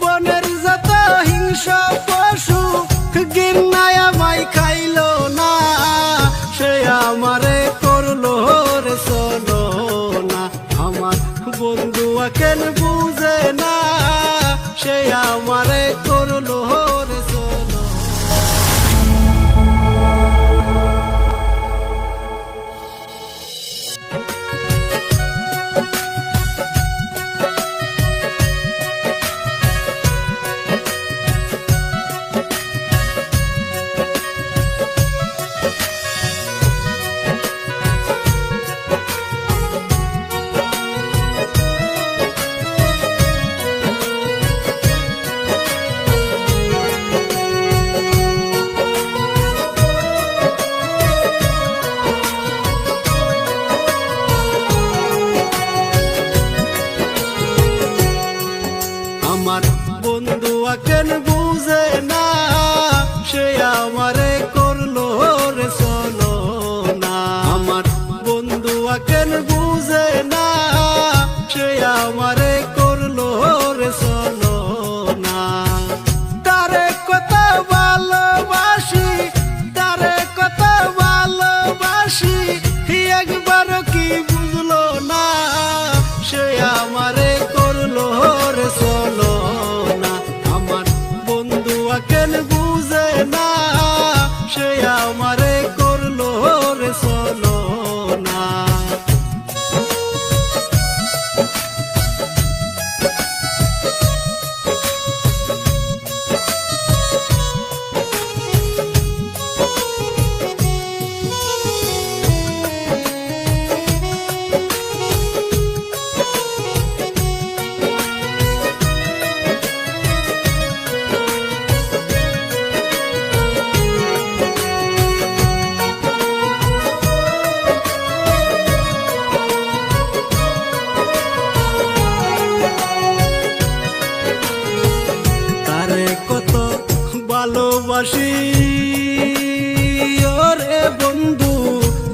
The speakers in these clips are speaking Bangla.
বনের যত হিংস পশু গিন্নায় আমায় খাইল না। সে আমারে করল রে চলো না। আমার বন্ধু কেন বুঝে না, সে আমার আমার কত ভালোবাসি। ওরে বন্ধু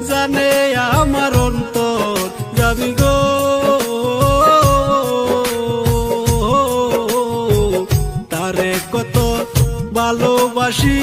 জানে আমার অন্তর যাবি গো। তারে কত ভালোবাসি।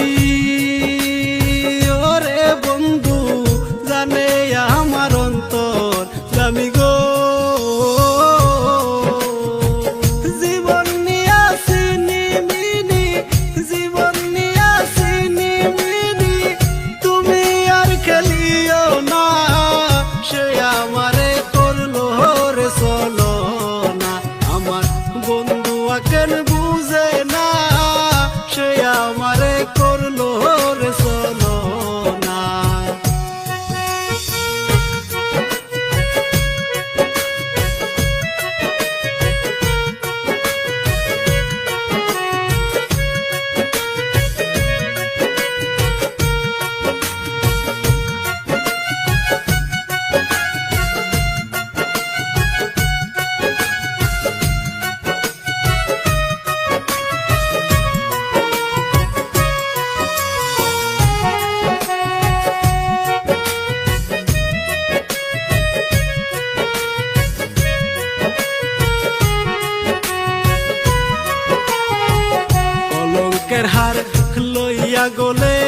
চোখ লইয়া গলে।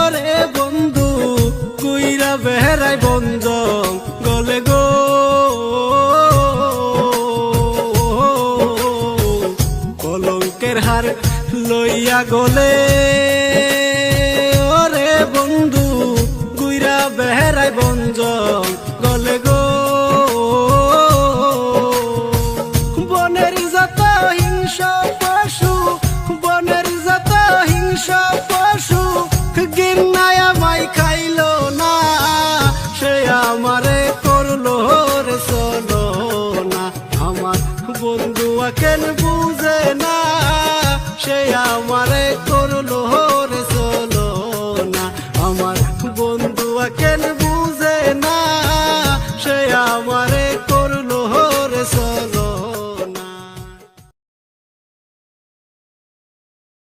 ওরে বন্ধু, কুইরা বেহরাই বন্ধ গলে গো। কলঙ্কের হার লইয়া গলে। ওরে বন্ধু, কুইরা বেহরাই বন্ধ সে আমারে